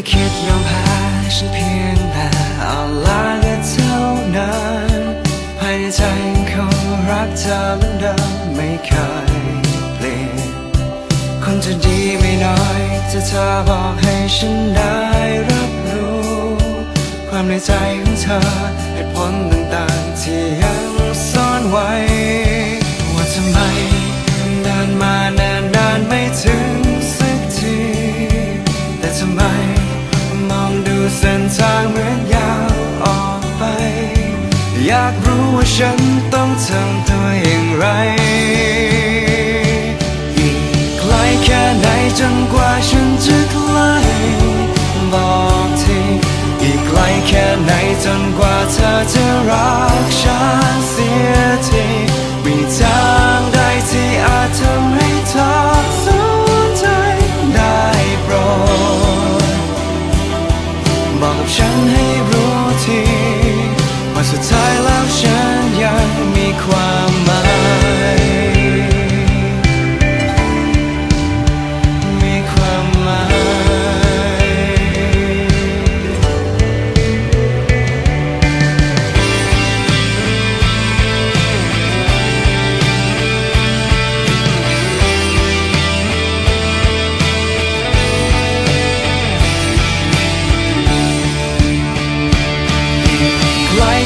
ไม่คิดยอมแพ้ฉันเพียงแต่เอาลาก็เท่านั้นภายในใจคงรักเธอเหมือนเดิมไม่เคยเปลี่ยนคนจะดีไม่น้อยจะเธอบอกให้ฉันได้รับรู้ ความในใจของเธอเหตุผลต่างๆที่ยังซ่อนไว้ อยากรู้ว่าฉันต้องทำตัวอย่างไร อีกไกลแค่ไหนจนกว่าฉันจะใกล้บอกทีอีกไกลแค่ไหนจนกว่าเธอจะรัก ความหมาย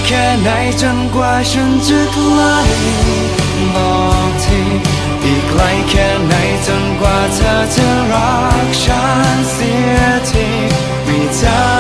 แค่ไหนจนกว่าฉันจะไกลบอกทีอีกไกลแค่ไหนจนกว่าเธอจะรักฉันเสียทีไม่เจอ